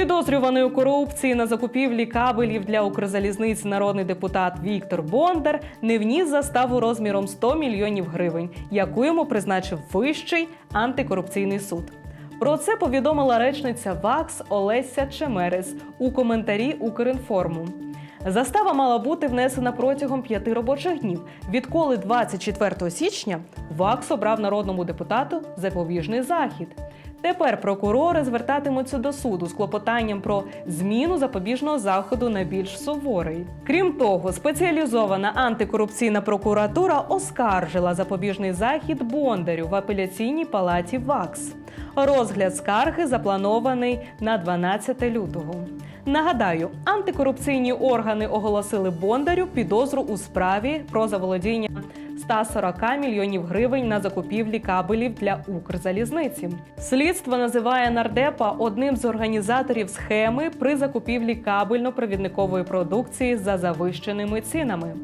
Підозрюваний у корупції на закупівлі кабелів для Укрзалізниць народний депутат Віктор Бондар не вніс заставу розміром 100 мільйонів гривень, яку йому призначив Вищий антикорупційний суд. Про це повідомила речниця ВАКС Олеся Чемерес у коментарі Укрінформу. Застава мала бути внесена протягом п'яти робочих днів, відколи 24 січня ВАКС обрав народному депутату запобіжний захід. Тепер прокурори звертатимуться до суду з клопотанням про зміну запобіжного заходу на більш суворий. Крім того, спеціалізована антикорупційна прокуратура оскаржила запобіжний захід Бондарю в апеляційній палаті ВАКС. Розгляд скарги запланований на 12 лютого. Нагадаю, антикорупційні органи оголосили Бондарю підозру у справі про заволодіння 140 мільйонів гривень на закупівлі кабелів для Укрзалізниці. Слідство називає нардепа одним з організаторів схеми при закупівлі кабельно-провідникової продукції за завищеними цінами.